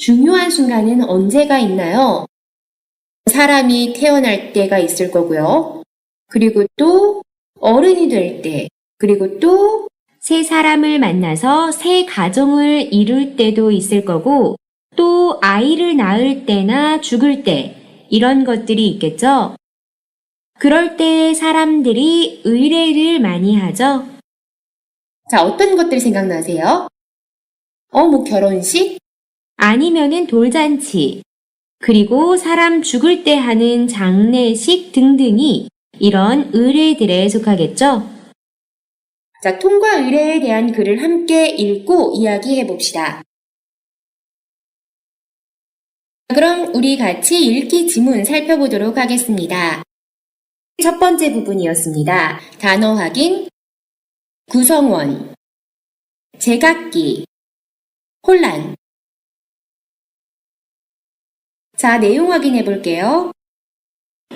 중요한 순간은 언제가 있나요? 사람이 태어날 때가 있을 거고요. 그리고 또 어른이 될 때, 그리고 또 새 사람을 만나서 새 가정을 이룰 때도 있을 거고, 또 아이를 낳을 때나 죽을 때, 이런 것들이 있겠죠? 그럴 때 사람들이 의례를 많이 하죠? 자, 어떤 것들이 생각나세요? 어, 뭐 결혼식? 아니면은 돌잔치, 그리고 사람 죽을 때 하는 장례식 등등이 이런 의례들에 속하겠죠? 자, 통과 의례에 대한 글을 함께 읽고 이야기해 봅시다. 그럼 우리 같이 읽기 지문 살펴보도록 하겠습니다. 첫 번째 부분이었습니다. 단어 확인, 구성원, 제각기, 혼란. 자, 내용 확인해 볼게요.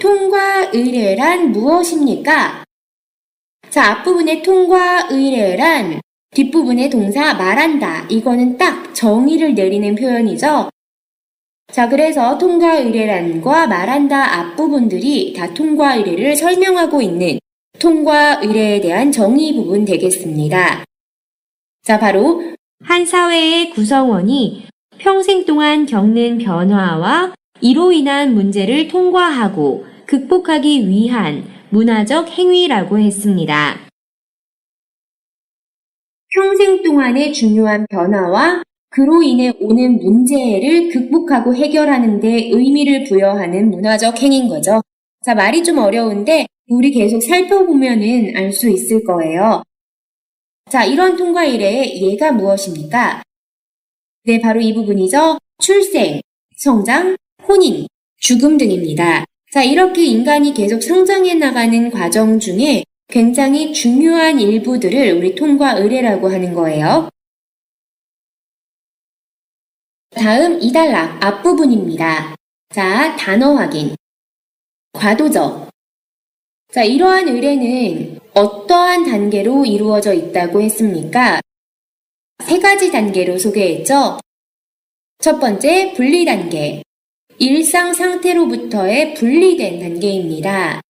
통과 의례란 무엇입니까? 자, 앞부분의 통과 의례란 뒷부분의 동사 말한다. 이거는 딱 정의를 내리는 표현이죠. 자, 그래서 통과 의례란과 말한다 앞부분들이 다 통과 의례를 설명하고 있는 통과 의례에 대한 정의 부분 되겠습니다. 자, 바로 한 사회의 구성원이 평생 동안 겪는 변화와 이로 인한 문제를 통과하고 극복하기 위한 문화적 행위라고 했습니다. 평생 동안의 중요한 변화와 그로 인해 오는 문제를 극복하고 해결하는 데 의미를 부여하는 문화적 행위인 거죠. 자, 말이 좀 어려운데 우리 계속 살펴보면은 알 수 있을 거예요. 자, 이런 통과 이래의 예가 무엇입니까? 네, 바로 이 부분이죠. 출생, 성장, 혼인, 죽음 등입니다. 자, 이렇게 인간이 계속 성장해 나가는 과정 중에 굉장히 중요한 일부들을 우리 통과 의례라고 하는 거예요. 다음 이단락 앞부분입니다. 자, 단어 확인. 과도적. 자, 이러한 의례는 어떠한 단계로 이루어져 있다고 했습니까? 세 가지 단계로 소개했죠? 첫 번째, 분리 단계. 일상 상태로부터의 분리된 단계입니다.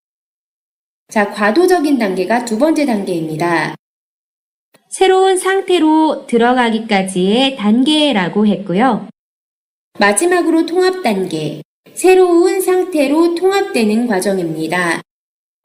자, 과도적인 단계가 두 번째 단계입니다. 새로운 상태로 들어가기까지의 단계라고 했고요. 마지막으로 통합 단계. 새로운 상태로 통합되는 과정입니다.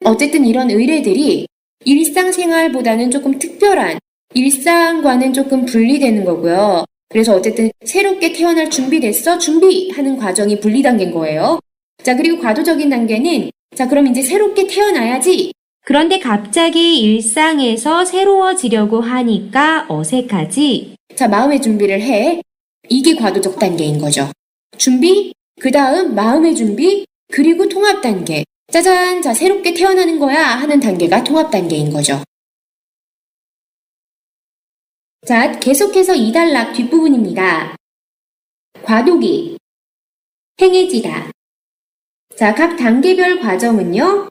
어쨌든 이런 의례들이 일상생활보다는 조금 특별한 일상과는 조금 분리되는 거고요. 그래서 어쨌든 새롭게 태어날 준비됐어? 준비하는 과정이 분리 단계인 거예요. 자, 그리고 과도적인 단계는 자, 그럼 이제 새롭게 태어나야지. 그런데 갑자기 일상에서 새로워지려고 하니까 어색하지. 자, 마음의 준비를 해. 이게 과도적 단계인 거죠. 준비, 그 다음 마음의 준비, 그리고 통합 단계. 짜잔, 자, 새롭게 태어나는 거야 하는 단계가 통합 단계인 거죠. 자, 계속해서 이단락 뒷부분입니다. 과도기, 행해지다. 자, 각 단계별 과정은요.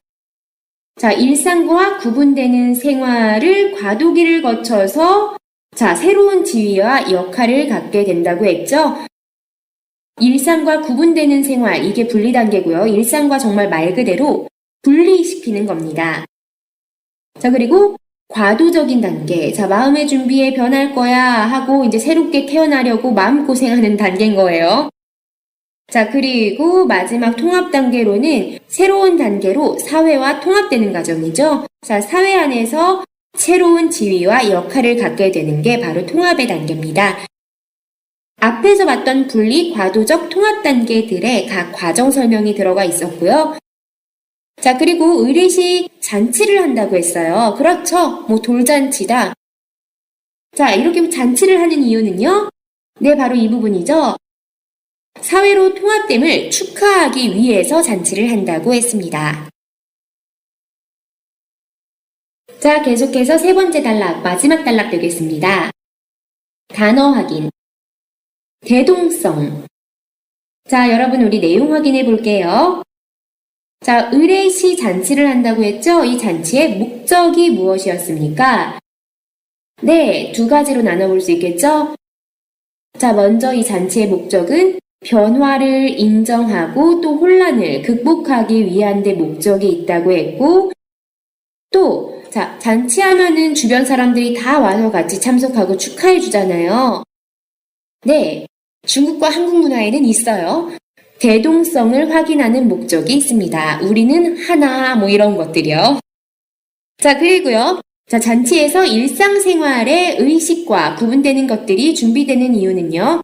자, 일상과 구분되는 생활을 과도기를 거쳐서 자, 새로운 지위와 역할을 갖게 된다고 했죠. 일상과 구분되는 생활, 이게 분리 단계고요. 일상과 정말 말 그대로 분리시키는 겁니다. 자, 그리고 과도적인 단계. 자, 마음의 준비에 변할 거야 하고 이제 새롭게 태어나려고 마음고생하는 단계인 거예요. 자, 그리고 마지막 통합 단계로는 새로운 단계로 사회와 통합되는 과정이죠. 자, 사회 안에서 새로운 지위와 역할을 갖게 되는 게 바로 통합의 단계입니다. 앞에서 봤던 분리, 과도적, 통합 단계들의 각 과정 설명이 들어가 있었고요. 자, 그리고 의례식 잔치를 한다고 했어요. 그렇죠. 뭐 돌잔치다. 자, 이렇게 잔치를 하는 이유는요? 네, 바로 이 부분이죠. 사회로 통합됨을 축하하기 위해서 잔치를 한다고 했습니다. 자, 계속해서 세 번째 단락, 마지막 단락 되겠습니다. 단어 확인. 대동성. 자, 여러분, 우리 내용 확인해 볼게요. 자, 의례시 잔치를 한다고 했죠? 이 잔치의 목적이 무엇이었습니까? 네, 두 가지로 나눠볼 수 있겠죠? 자, 먼저 이 잔치의 목적은 변화를 인정하고 또 혼란을 극복하기 위한 데 목적이 있다고 했고, 또, 자, 잔치하면은 주변 사람들이 다 와서 같이 참석하고 축하해 주잖아요. 네, 중국과 한국 문화에는 있어요. 대동성을 확인하는 목적이 있습니다. 우리는 하나, 뭐 이런 것들이요. 자, 그리고요. 자, 잔치에서 일상생활의 의식과 구분되는 것들이 준비되는 이유는요.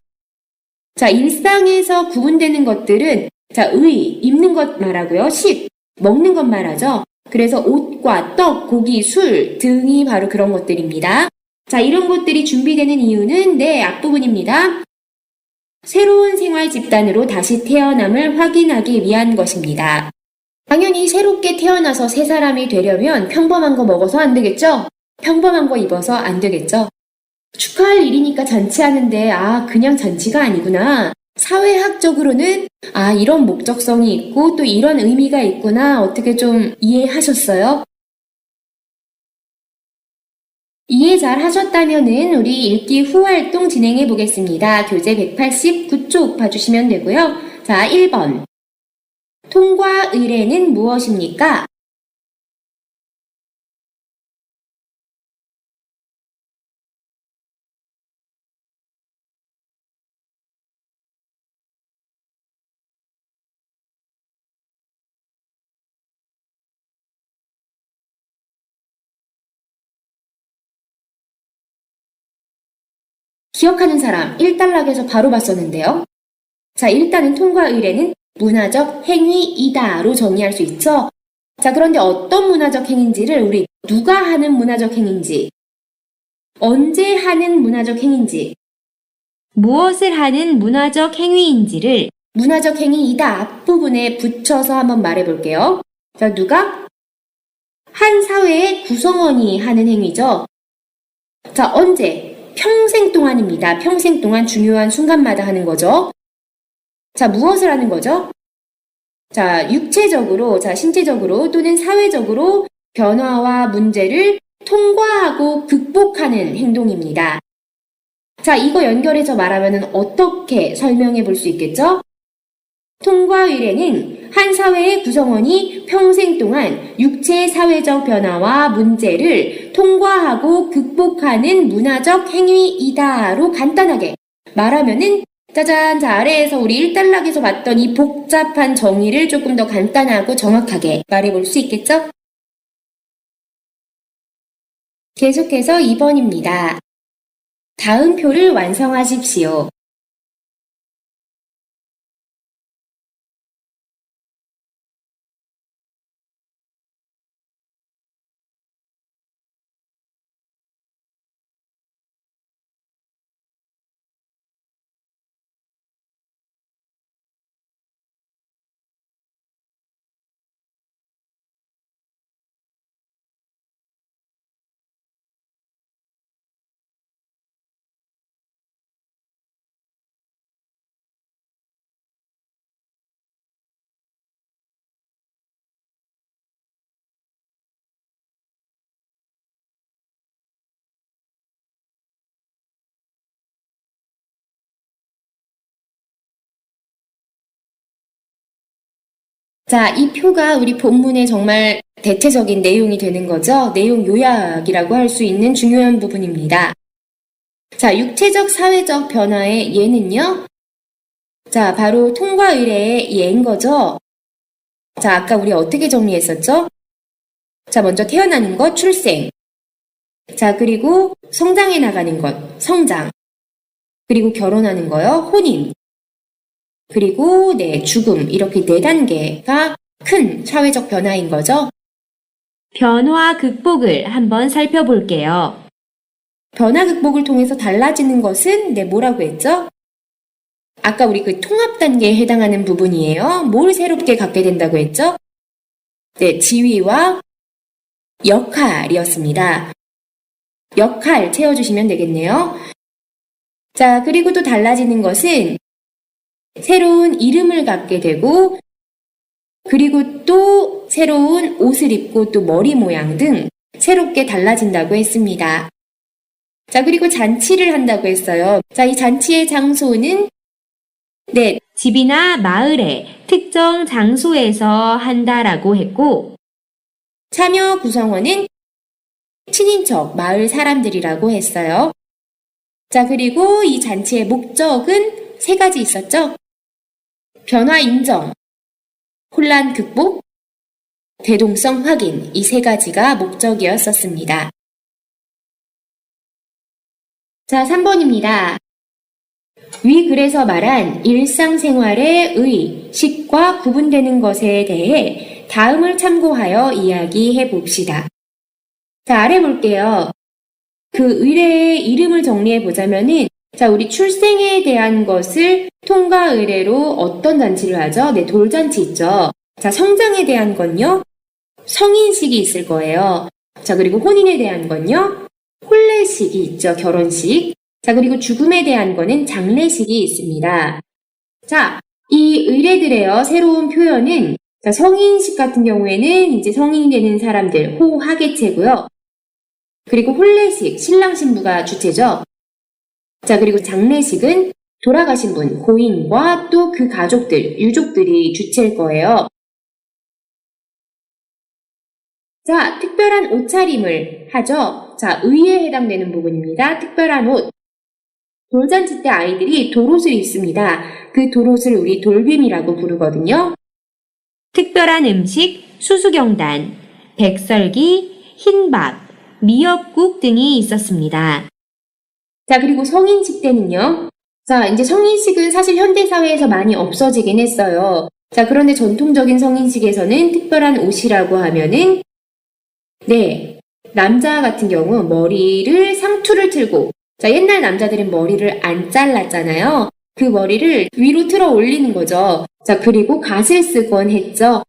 자, 일상에서 구분되는 것들은 자, 의, 입는 것 말하고요. 식, 먹는 것 말하죠. 그래서 옷과 떡, 고기, 술 등이 바로 그런 것들입니다. 자, 이런 것들이 준비되는 이유는 네, 앞부분입니다. 새로운 생활 집단으로 다시 태어남을 확인하기 위한 것입니다. 당연히 새롭게 태어나서 새 사람이 되려면 평범한 거 먹어서 안 되겠죠? 평범한 거 입어서 안 되겠죠? 축하할 일이니까 잔치하는데, 아, 그냥 잔치가 아니구나. 사회학적으로는, 아, 이런 목적성이 있고 또 이런 의미가 있구나. 어떻게 좀 이해하셨어요? 이해 잘 하셨다면은 우리 읽기 후 활동 진행해 보겠습니다. 교재 189쪽 봐주시면 되고요. 자, 1번. 통과 의뢰는 무엇입니까? 기억하는 사람 1단락에서 바로 봤었는데요. 자, 일단은 통과 의뢰는 문화적 행위이다로 정의할 수 있죠. 자, 그런데 어떤 문화적 행위인지를 우리 누가 하는 문화적 행위인지, 언제 하는 문화적 행위인지, 무엇을 하는 문화적 행위인지를 문화적 행위이다 앞부분에 붙여서 한번 말해 볼게요. 자, 누가? 한 사회의 구성원이 하는 행위죠. 자, 언제? 평생 동안입니다. 평생 동안 중요한 순간마다 하는 거죠. 자, 무엇을 하는 거죠? 자, 육체적으로, 자, 신체적으로 또는 사회적으로 변화와 문제를 통과하고 극복하는 행동입니다. 자, 이거 연결해서 말하면 어떻게 설명해 볼 수 있겠죠? 통과 의례는 한 사회의 구성원이 평생 동안 육체 사회적 변화와 문제를 통과하고 극복하는 문화적 행위이다로 간단하게 말하면은 짜잔 자 아래에서 우리 1단락에서 봤던 이 복잡한 정의를 조금 더 간단하고 정확하게 말해볼 수 있겠죠? 계속해서 2번입니다. 다음 표를 완성하십시오. 자, 이 표가 우리 본문의 정말 대체적인 내용이 되는 거죠. 내용 요약이라고 할 수 있는 중요한 부분입니다. 자, 육체적 사회적 변화의 예는요. 자, 바로 통과 의례의 예인 거죠. 자, 아까 우리 어떻게 정리했었죠? 자, 먼저 태어나는 것, 출생. 자, 그리고 성장해 나가는 것, 성장. 그리고 결혼하는 거요, 혼인. 그리고 네, 죽음. 이렇게 네 단계가 큰 사회적 변화인 거죠. 변화 극복을 한번 살펴볼게요. 변화 극복을 통해서 달라지는 것은 네, 뭐라고 했죠? 아까 우리 그 통합 단계에 해당하는 부분이에요. 뭘 새롭게 갖게 된다고 했죠? 네, 지위와 역할이었습니다. 역할 채워주시면 되겠네요. 자, 그리고 또 달라지는 것은 새로운 이름을 갖게 되고, 그리고 또 새로운 옷을 입고 또 머리 모양 등 새롭게 달라진다고 했습니다. 자, 그리고 잔치를 한다고 했어요. 자, 이 잔치의 장소는 네, 집이나 마을의 특정 장소에서 한다라고 했고, 참여 구성원은 친인척, 마을 사람들이라고 했어요. 자, 그리고 이 잔치의 목적은 세 가지 있었죠? 변화 인정, 혼란 극복, 대동성 확인, 이 세 가지가 목적이었었습니다. 자, 3번입니다. 위 글에서 말한 일상생활의 의, 식과 구분되는 것에 대해 다음을 참고하여 이야기해 봅시다. 자, 아래 볼게요. 그 의뢰의 이름을 정리해 보자면은, 자, 우리 출생에 대한 것을 통과 의뢰로 어떤 잔치를 하죠? 네, 돌잔치 있죠. 자, 성장에 대한 건요, 성인식이 있을 거예요. 자, 그리고 혼인에 대한 건요, 혼례식이 있죠. 결혼식. 자, 그리고 죽음에 대한 거는 장례식이 있습니다. 자, 이 의례들의요, 새로운 표현은, 자, 성인식 같은 경우에는 이제 성인이 되는 사람들, 호하계체고요. 그리고 혼례식, 신랑 신부가 주체죠. 자, 그리고 장례식은 돌아가신 분, 고인과 또 그 가족들, 유족들이 주체일 거예요. 자, 특별한 옷차림을 하죠. 자, 의에 해당되는 부분입니다. 특별한 옷. 돌잔치 때 아이들이 돌옷을 입습니다. 그 돌옷을 우리 돌빔이라고 부르거든요. 특별한 음식, 수수경단, 백설기, 흰밥, 미역국 등이 있었습니다. 자, 그리고 성인식 때는요. 자, 이제 성인식은 사실 현대사회에서 많이 없어지긴 했어요. 자, 그런데 전통적인 성인식에서는 특별한 옷이라고 하면은, 네, 남자 같은 경우 머리를 상투를 틀고, 자, 옛날 남자들은 머리를 안 잘랐잖아요. 그 머리를 위로 틀어 올리는 거죠. 자, 그리고 갓을 쓰곤 했죠.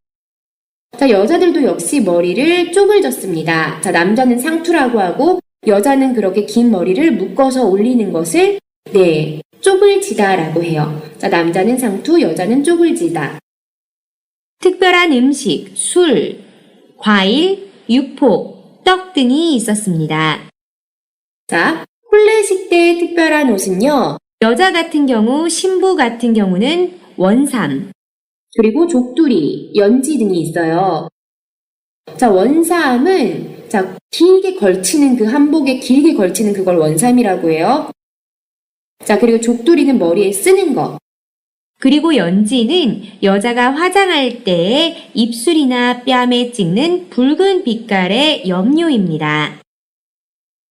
자, 여자들도 역시 머리를 쪽을 졌습니다. 자, 남자는 상투라고 하고, 여자는 그렇게 긴 머리를 묶어서 올리는 것을, 네, 쪽을 지다라고 해요. 자, 남자는 상투, 여자는 쪽을 지다. 특별한 음식, 술, 과일, 육포, 떡 등이 있었습니다. 자, 혼례식 때 특별한 옷은요, 여자 같은 경우, 신부 같은 경우는 원삼, 그리고 족두리, 연지 등이 있어요. 자, 원삼은, 자, 길게 걸치는 그 한복에 길게 걸치는 그걸 원삼이라고 해요. 자, 그리고 족두리는 머리에 쓰는 거. 그리고 연지는 여자가 화장할 때 입술이나 뺨에 찍는 붉은 빛깔의 염료입니다.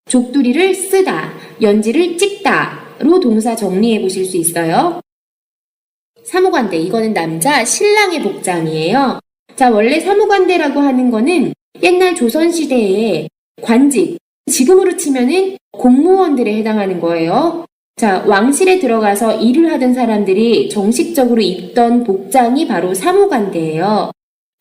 족두리를 쓰다, 연지를 찍다로 동사 정리해 보실 수 있어요. 사무관대, 이거는 남자 신랑의 복장이에요. 자, 원래 사무관대라고 하는 거는 옛날 조선시대에 관직, 지금으로 치면은 공무원들에 해당하는 거예요. 자, 왕실에 들어가서 일을 하던 사람들이 정식적으로 입던 복장이 바로 사무관대예요.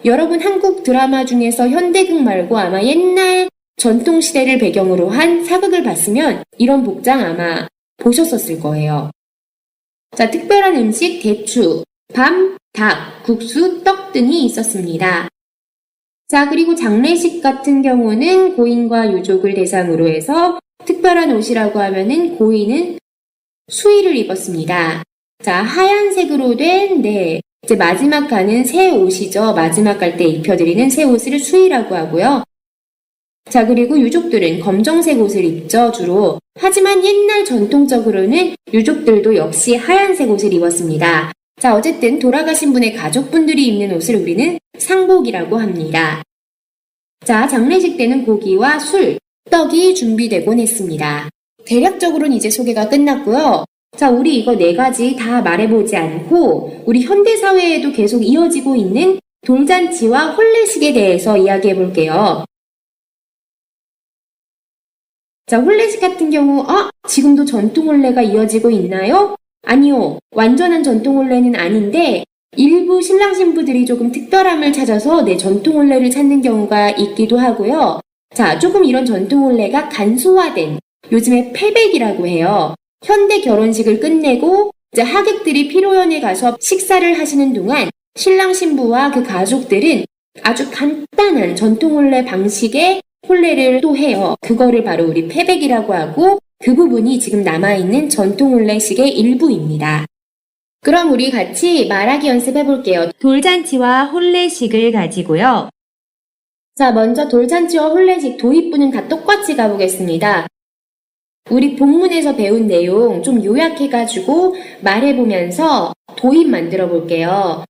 여러분 한국 드라마 중에서 현대극 말고 아마 옛날 전통시대를 배경으로 한 사극을 봤으면 이런 복장 아마 보셨었을 거예요. 자, 특별한 음식 대추, 밤, 닭, 국수, 떡 등이 있었습니다. 자, 그리고 장례식 같은 경우는 고인과 유족을 대상으로 해서 특별한 옷이라고 하면은 고인은 수의를 입었습니다. 자, 하얀색으로 된, 네, 이제 마지막 가는 새 옷이죠. 마지막 갈 때 입혀드리는 새 옷을 수의라고 하고요. 자, 그리고 유족들은 검정색 옷을 입죠, 주로. 하지만 옛날 전통적으로는 유족들도 역시 하얀색 옷을 입었습니다. 자, 어쨌든 돌아가신 분의 가족분들이 입는 옷을 우리는 상복이라고 합니다. 자, 장례식 때는 고기와 술, 떡이 준비되곤 했습니다. 대략적으로는 이제 소개가 끝났고요. 자, 우리 이거 네 가지 다 말해보지 않고 우리 현대사회에도 계속 이어지고 있는 돌잔치와 혼례식에 대해서 이야기해 볼게요. 자, 혼례식 같은 경우, 아, 지금도 전통 혼례가 이어지고 있나요? 아니요, 완전한 전통 혼례는 아닌데 일부 신랑 신부들이 조금 특별함을 찾아서 내 전통 혼례를 찾는 경우가 있기도 하고요. 자, 조금 이런 전통 혼례가 간소화된 요즘에 패백이라고 해요. 현대 결혼식을 끝내고 이제 하객들이 피로연에 가서 식사를 하시는 동안 신랑 신부와 그 가족들은 아주 간단한 전통 혼례 방식의 혼례를 또 해요. 그거를 바로 우리 패백이라고 하고 그 부분이 지금 남아있는 전통 혼례식의 일부입니다. 그럼 우리 같이 말하기 연습해 볼게요. 돌잔치와 혼례식을 가지고요. 자, 먼저 돌잔치와 혼례식 도입부는 다 똑같이 가보겠습니다. 우리 본문에서 배운 내용 좀 요약해가지고 말해보면서 도입 만들어 볼게요.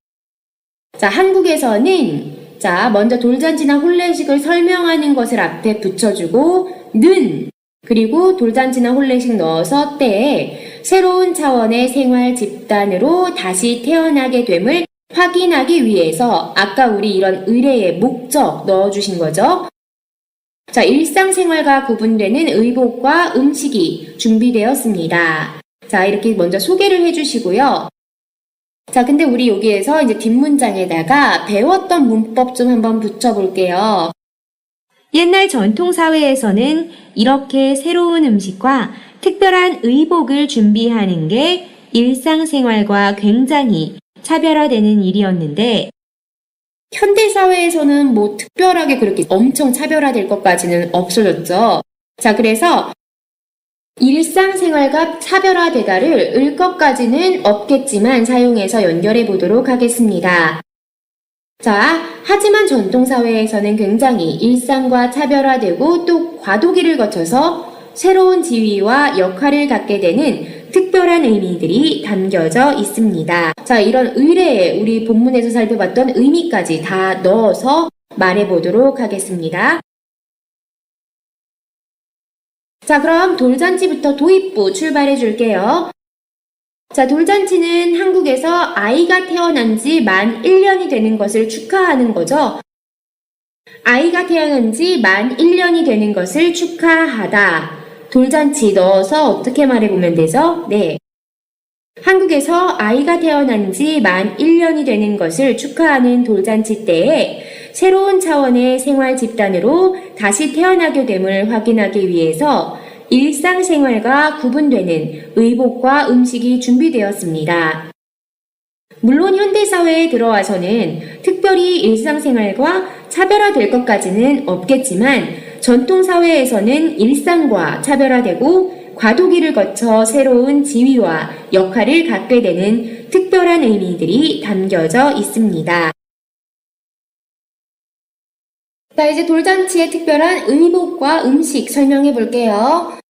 자, 한국에서는 자, 먼저 돌잔치나 혼례식을 설명하는 것을 앞에 붙여주고 는 그리고 돌잔치나 혼례식 넣어서 때에 새로운 차원의 생활 집단으로 다시 태어나게 됨을 확인하기 위해서 아까 우리 이런 의례의 목적 넣어주신 거죠. 자, 일상생활과 구분되는 의복과 음식이 준비되었습니다. 자, 이렇게 먼저 소개를 해주시고요. 자, 근데 우리 여기에서 이제 뒷문장에다가 배웠던 문법 좀 한번 붙여볼게요. 옛날 전통사회에서는 이렇게 새로운 음식과 특별한 의복을 준비하는 게 일상생활과 굉장히 차별화되는 일이었는데 현대사회에서는 뭐 특별하게 그렇게 엄청 차별화될 것까지는 없어졌죠. 자, 그래서 일상생활과 차별화되다를 을 것까지는 없겠지만 사용해서 연결해 보도록 하겠습니다. 자, 하지만 전통사회에서는 굉장히 일상과 차별화되고 또 과도기를 거쳐서 새로운 지위와 역할을 갖게 되는 특별한 의미들이 담겨져 있습니다. 자, 이런 의례에 우리 본문에서 살펴봤던 의미까지 다 넣어서 말해보도록 하겠습니다. 자, 그럼 돌잔치부터 도입부 출발해 줄게요. 자, 돌잔치는 한국에서 아이가 태어난 지 만 1년이 되는 것을 축하하는 거죠. 아이가 태어난 지 만 1년이 되는 것을 축하하다. 돌잔치 넣어서 어떻게 말해보면 되죠? 네. 한국에서 아이가 태어난 지 만 1년이 되는 것을 축하하는 돌잔치 때에 새로운 차원의 생활 집단으로 다시 태어나게 됨을 확인하기 위해서 일상생활과 구분되는 의복과 음식이 준비되었습니다. 물론 현대사회에 들어와서는 특별히 일상생활과 차별화될 것까지는 없겠지만 전통사회에서는 일상과 차별화되고 과도기를 거쳐 새로운 지위와 역할을 갖게 되는 특별한 의미들이 담겨져 있습니다. 자, 이제 돌잔치의 특별한 의복과 음식 설명해 볼게요.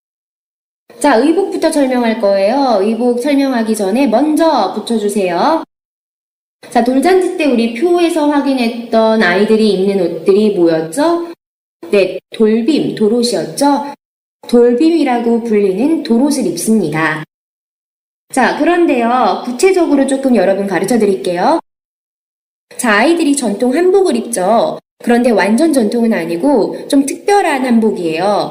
자, 의복부터 설명할 거예요. 의복 설명하기 전에 먼저 붙여주세요. 자, 돌잔치 때 우리 표에서 확인했던 아이들이 입는 옷들이 뭐였죠? 네, 돌빔, 도롯이었죠? 돌빔이라고 불리는 도롯을 입습니다. 자, 그런데요. 구체적으로 조금 여러분 가르쳐 드릴게요. 자, 아이들이 전통 한복을 입죠. 그런데 완전 전통은 아니고 좀 특별한 한복이에요.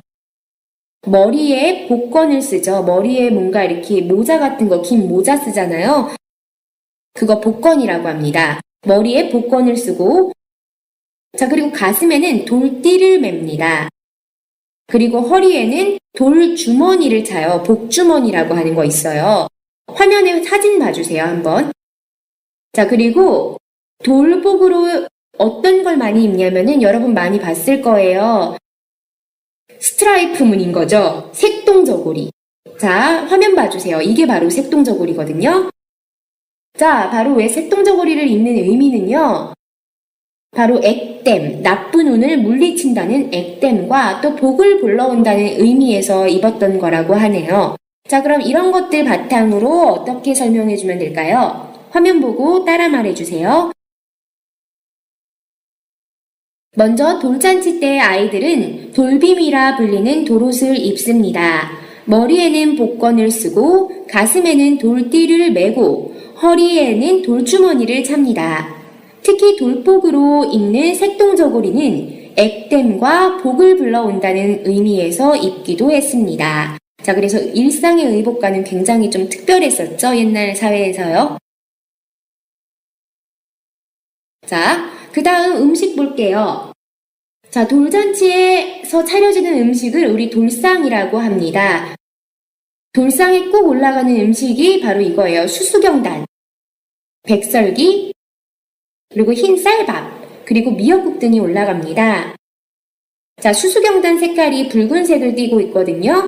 머리에 복권을 쓰죠. 머리에 뭔가 이렇게 모자 같은 거, 긴 모자 쓰잖아요. 그거 복권이라고 합니다. 머리에 복권을 쓰고, 자, 그리고 가슴에는 돌띠를 맵니다. 그리고 허리에는 돌주머니를 차요. 복주머니라고 하는 거 있어요. 화면에 사진 봐주세요, 한번. 자, 그리고 돌복으로 어떤 걸 많이 입냐면은 여러분 많이 봤을 거예요. 스트라이프 무늬인 거죠. 색동저고리. 자, 화면 봐주세요. 이게 바로 색동저고리거든요. 자, 바로 왜 색동저고리를 입는 의미는요. 바로 액땜, 나쁜 운을 물리친다는 액땜과 또 복을 불러온다는 의미에서 입었던 거라고 하네요. 자, 그럼 이런 것들 바탕으로 어떻게 설명해 주면 될까요? 화면 보고 따라 말해 주세요. 먼저 돌잔치 때 아이들은 돌빔이라 불리는 도롯을 입습니다. 머리에는 복권을 쓰고 가슴에는 돌띠를 메고 허리에는 돌주머니를 찹니다. 특히 돌복으로 입는 색동저고리는 액땜과 복을 불러온다는 의미에서 입기도 했습니다. 자, 그래서 일상의 의복과는 굉장히 좀 특별했었죠. 옛날 사회에서요. 자, 그 다음 음식 볼게요. 자, 돌잔치에서 차려지는 음식을 우리 돌상이라고 합니다. 돌상에 꼭 올라가는 음식이 바로 이거예요. 수수경단, 백설기, 그리고 흰 쌀밥, 그리고 미역국 등이 올라갑니다. 자, 수수경단 색깔이 붉은색을 띠고 있거든요.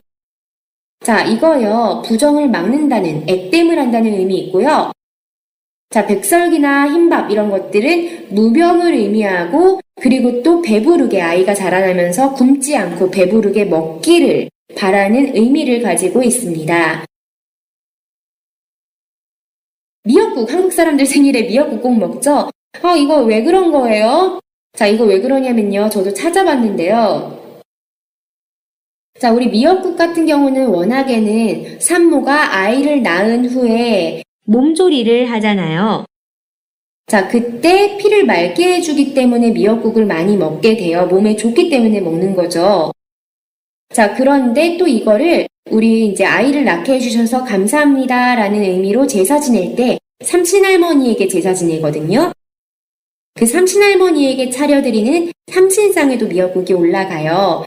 자, 이거요. 부정을 막는다는, 액땜을 한다는 의미 있고요. 자, 백설기나 흰밥 이런 것들은 무병을 의미하고 그리고 또 배부르게 아이가 자라나면서 굶지 않고 배부르게 먹기를 바라는 의미를 가지고 있습니다. 미역국, 한국 사람들 생일에 미역국 꼭 먹죠? 아, 이거 왜 그런 거예요? 자, 이거 왜 그러냐면요. 저도 찾아봤는데요. 자, 우리 미역국 같은 경우는 워낙에는 산모가 아이를 낳은 후에 몸조리를 하잖아요. 자, 그때 피를 맑게 해주기 때문에 미역국을 많이 먹게 돼요. 몸에 좋기 때문에 먹는 거죠. 자, 그런데 또 이거를 우리 이제 아이를 낳게 해주셔서 감사합니다 라는 의미로 제사 지낼 때 삼친할머니에게 제사 지내거든요. 그 삼친할머니에게 차려드리는 삼신상에도 미역국이 올라가요.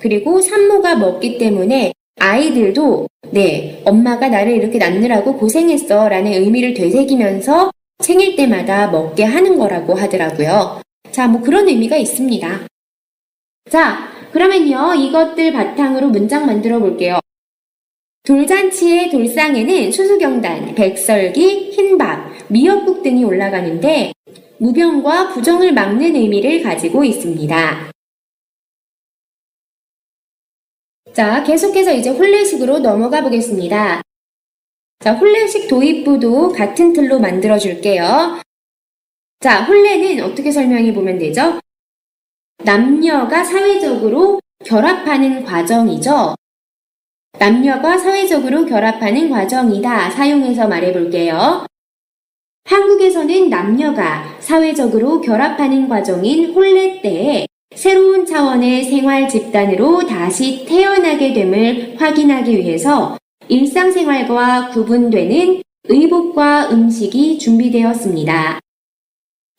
그리고 산모가 먹기 때문에 아이들도 네, 엄마가 나를 이렇게 낳느라고 고생했어 라는 의미를 되새기면서 생일 때마다 먹게 하는 거라고 하더라고요. 자, 뭐 그런 의미가 있습니다. 자, 그러면요, 이것들 바탕으로 문장 만들어 볼게요. 돌잔치의 돌상에는 수수경단, 백설기, 흰밥, 미역국 등이 올라가는데 무병과 부정을 막는 의미를 가지고 있습니다. 자, 계속해서 이제 혼례식으로 넘어가 보겠습니다. 자, 혼례식 도입부도 같은 틀로 만들어 줄게요. 자, 혼례는 어떻게 설명해 보면 되죠? 남녀가 사회적으로 결합하는 과정이죠. 남녀가 사회적으로 결합하는 과정이다. 사용해서 말해 볼게요. 한국에서는 남녀가 사회적으로 결합하는 과정인 혼례 때에 새로운 차원의 생활 집단으로 다시 태어나게 됨을 확인하기 위해서 일상생활과 구분되는 의복과 음식이 준비되었습니다.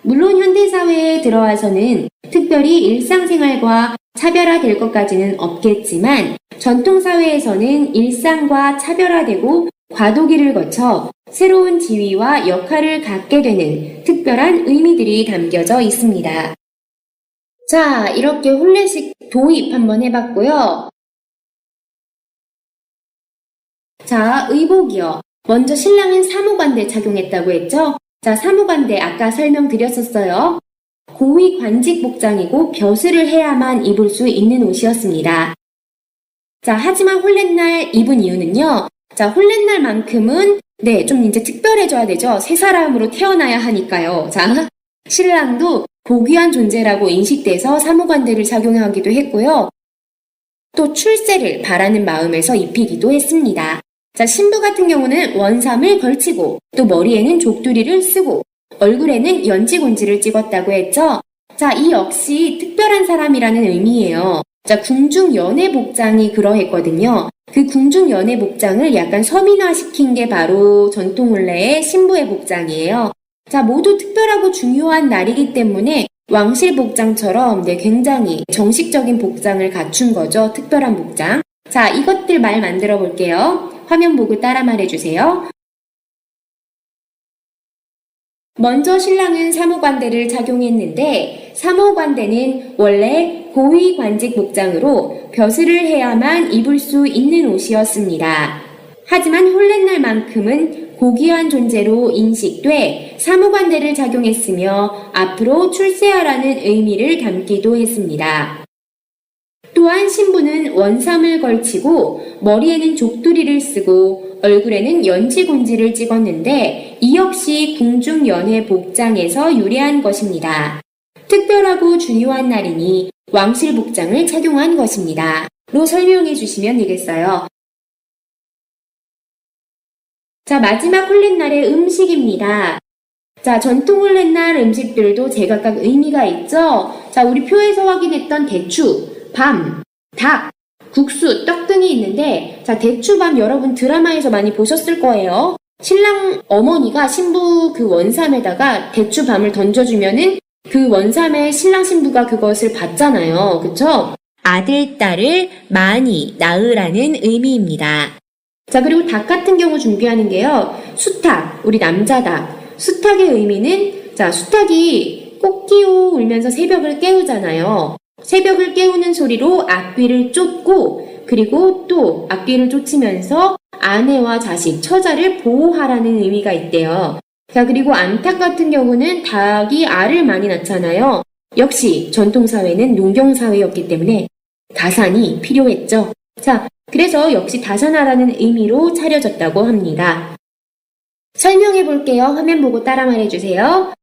물론 현대사회에 들어와서는 특별히 일상생활과 차별화될 것까지는 없겠지만 전통사회에서는 일상과 차별화되고 과도기를 거쳐 새로운 지위와 역할을 갖게 되는 특별한 의미들이 담겨져 있습니다. 자, 이렇게 혼례식 도입 한번 해봤고요. 자, 의복이요. 먼저 신랑은 사무관대 착용했다고 했죠? 자, 사무관대 아까 설명드렸었어요. 고위 관직 복장이고 벼슬을 해야만 입을 수 있는 옷이었습니다. 자, 하지만 홀렛날 입은 이유는요. 자, 홀렛날만큼은 네, 좀 이제 특별해져야 되죠. 새 사람으로 태어나야 하니까요. 자, 신랑도 고귀한 존재라고 인식돼서 사무관대를 착용하기도 했고요. 또 출세를 바라는 마음에서 입히기도 했습니다. 자, 신부 같은 경우는 원삼을 걸치고 또 머리에는 족두리를 쓰고 얼굴에는 연지곤지를 찍었다고 했죠. 자, 이 역시 특별한 사람이라는 의미예요. 자, 궁중 연애 복장이 그러했거든요. 그 궁중 연애 복장을 약간 서민화시킨 게 바로 전통 혼례의 신부의 복장이에요. 자, 모두 특별하고 중요한 날이기 때문에 왕실 복장처럼 네, 굉장히 정식적인 복장을 갖춘 거죠. 특별한 복장. 자, 이것들 말 만들어 볼게요. 화면 보고 따라 말해 주세요. 먼저 신랑은 사무관대를 착용했는데 사무관대는 원래 고위 관직 복장으로 벼슬을 해야만 입을 수 있는 옷이었습니다. 하지만 홀렛날만큼은 고귀한 존재로 인식돼 사무관대를 착용했으며 앞으로 출세하라는 의미를 담기도 했습니다. 또한 신부는 원삼을 걸치고 머리에는 족두리를 쓰고 얼굴에는 연지곤지를 찍었는데 이 역시 궁중 연회 복장에서 유래한 것입니다. 특별하고 중요한 날이니 왕실 복장을 착용한 것입니다. 로 설명해 주시면 되겠어요. 자, 마지막 홀렛날의 음식입니다. 자, 전통 홀렛날 음식들도 제각각 의미가 있죠? 자, 우리 표에서 확인했던 대추, 밤, 닭, 국수, 떡 등이 있는데, 자, 대추밥 여러분 드라마에서 많이 보셨을 거예요. 신랑 어머니가 신부 그 원삼에다가 대추밤을 던져주면은 그 원삼에 신랑 신부가 그것을 받잖아요. 그쵸? 아들, 딸을 많이 낳으라는 의미입니다. 자, 그리고 닭 같은 경우 준비하는 게요. 수탉, 우리 남자 닭. 수탉의 의미는, 자, 수탉이 꽃기호 울면서 새벽을 깨우잖아요. 새벽을 깨우는 소리로 앞귀를 쫓고, 그리고 또 앞귀를 쫓으면서 아내와 자식, 처자를 보호하라는 의미가 있대요. 자, 그리고 암탉 같은 경우는 닭이 알을 많이 낳잖아요. 역시 전통사회는 농경사회였기 때문에 다산이 필요했죠. 자, 그래서 역시 다산하라는 의미로 차려졌다고 합니다. 설명해 볼게요. 화면 보고 따라 말해주세요.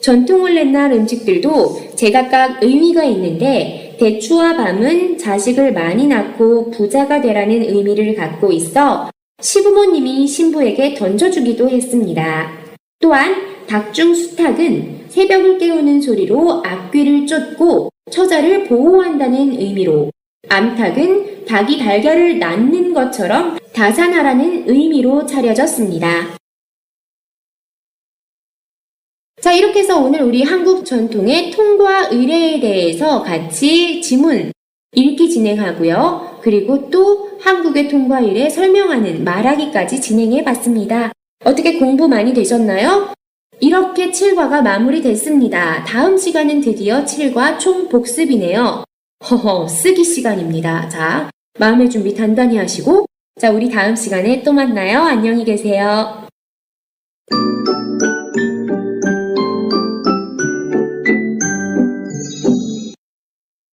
전통을 옛날 음식들도 제각각 의미가 있는데 대추와 밤은 자식을 많이 낳고 부자가 되라는 의미를 갖고 있어 시부모님이 신부에게 던져주기도 했습니다. 또한 닭중 수탉은 새벽을 깨우는 소리로 앞귀를 쫓고 처자를 보호한다는 의미로 암탉은 닭이 달걀을 낳는 것처럼 다산하라는 의미로 차려졌습니다. 자, 이렇게 해서 오늘 우리 한국 전통의 통과 의례에 대해서 같이 지문 읽기 진행하고요. 그리고 또 한국의 통과 의례 설명하는 말하기까지 진행해 봤습니다. 어떻게 공부 많이 되셨나요? 이렇게 7과가 마무리됐습니다. 다음 시간은 드디어 7과 총 복습이네요. 허허, 쓰기 시간입니다. 자, 마음의 준비 단단히 하시고, 자, 우리 다음 시간에 또 만나요. 안녕히 계세요.